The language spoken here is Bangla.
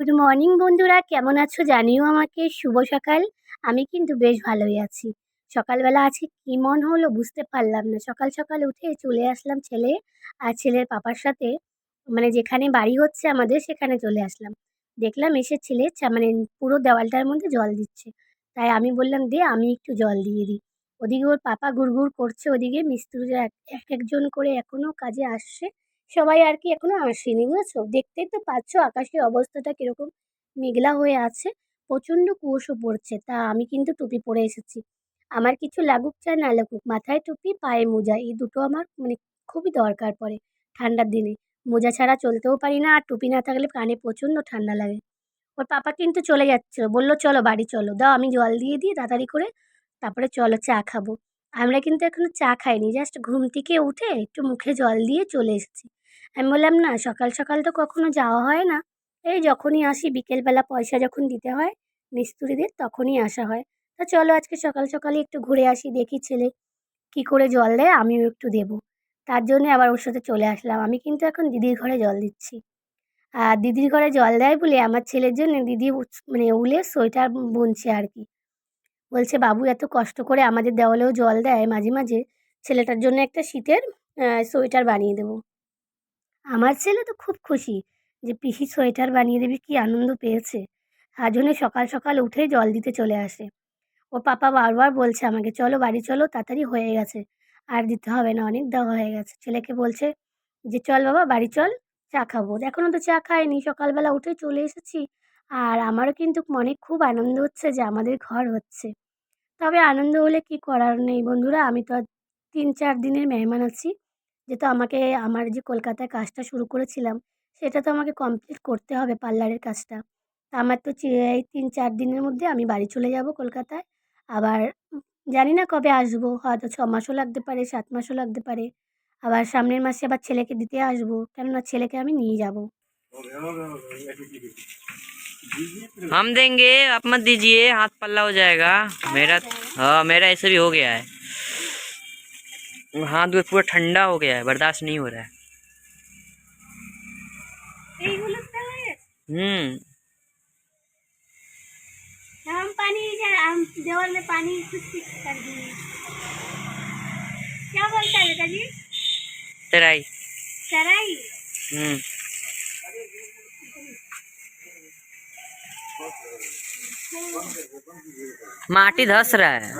গুড মর্নিং বন্ধুরা। কেমন আছো জানিও আমাকে। শুভ সকাল। আমি কিন্তু বেশ ভালোই আছি। সকালবেলা আছে কি মন হলো বুঝতে পারলাম না। সকাল সকাল উঠে চলে আসলাম ছেলে আর ছেলের পাপার সাথে। মানে যেখানে বাড়ি হচ্ছে আমাদের, সেখানে চলে আসলাম। দেখলাম এসে ছেলে মানে পুরো দেওয়ালটার মধ্যে জল দিচ্ছে। তাই আমি বললাম, দে, আমি একটু জল দিয়ে দিই। ওদিকে ওর পাপা গুড়গুড় করছে, ওদিকে মিস্ত্রিরা এক একজন করে এখনও কাজে আসছে। সবাই আর কি এখনও আসেনি, বুঝেছ? দেখতেই তো পাচ্ছ আকাশের অবস্থাটা কীরকম মেঘলা হয়ে আছে, প্রচণ্ড কুয়াশা পড়ছে, তা আমি কিন্তু টুপি পরে এসেছি। আমার কিছু লাগুক চায় না লাগুক, মাথায় টুপি, পায়ে মোজা, এই দুটো আমার মানে খুবই দরকার পড়ে ঠান্ডার দিনে। মোজা ছাড়া চলতেও পারি না, আর টুপি না থাকলে কানে প্রচণ্ড ঠান্ডা লাগে। ওর পাপা কিন্তু চলে যাচ্ছিল বলল, চলো বাড়ি চলো, দাও আমি জল দিয়ে দিই, তাড়াতাড়ি করে তারপরে চলো চা খাব। আমরা কিন্তু এখনও চা খাইনি, জাস্ট ঘুম থেকে উঠে একটু মুখে জল দিয়ে চলে এসেছি। আমি বললাম, না, সকাল সকাল তো কখনো যাওয়া হয় না। এই যখনই আসি, বিকেলবেলা পয়সা যখন দিতে হয়, মিস্ত্রিদের, তখনই আসা হয়। তা চলো আজকে সকাল সকালে একটু ঘুরে আসি, দেখি ছেলে কী করে জল দেয়, আমিও একটু দেবো। তার জন্যে আবার ওর সাথে চলে আসলাম। আমি কিন্তু এখন দিদির ঘরে জল দিচ্ছি। আর দিদির ঘরে জল দেয় বলে আমার ছেলের জন্য দিদি মানে উলে, সোয়েটার বুনছে আর কি। বলছে, বাবু, এত কষ্ট করে আমাদের দেওয়ালেও জল দেয়, মাঝে মাঝে ছেলেটার জন্য একটা শীতের সোয়েটার বানিয়ে দেবো। আমার ছেলে তো খুব খুশি যে পিসি সোয়েটার বানিয়ে দেবে, কি আনন্দ পেয়েছে। জন্য সকাল সকাল উঠে জল দিতে চলে আসে। ও পাপা বারবার বলছে আমাকে, চলো বাড়ি, চলো, তাড়াতাড়ি হয়ে গেছে। আর দিতে হবে না, অনেক দেওয়া হয়ে গেছে। ছেলেকে বলছে যে, চল বাবা, বাড়ি চল, চা খাব। এখনও তো চা খাইনি সকালবেলা উঠে চলে এসেছি। আর আমারও কিন্তু মনে খুব আনন্দ হচ্ছে যে আমাদের ঘর হচ্ছে। তবে আনন্দ হলে কি করার নেই বন্ধুরা, আমি তো আর তিন চার দিনের মেহমান আছি। যেহেতু আমাকে আমার যে কলকাতায় কাজটা শুরু করেছিলাম সেটা তো আমাকে কমপ্লিট করতে হবে পার্লারের কাজটা তা আমার তো চে- এই তিন চার দিনের মধ্যে আমি বাড়ি চলে যাব কলকাতায় আবার উম জানি না কবে আসবো হয়তো ছ মাসও লাগতে পারে সাত মাসও লাগতে পারে আবার সামনের মাসে আবার ছেলেকে দিতে আসবো কেননা ছেলেকে আমি নিয়ে যাব हम देंगे आप मत दीजिए हाथ पल्ला हो जाएगा मेरा हाँ मेरा ऐसे भी हो गया है हाथ में तो पूरा ठंडा हो गया है बर्दाश्त नहीं हो रहा है। हम्म। हम पानी हम देवल में पानी कुछ कर दिए। क्या बोलता है बेटा जी तराई। तराई? हम्म।, हम्म। माटी धस रहा है।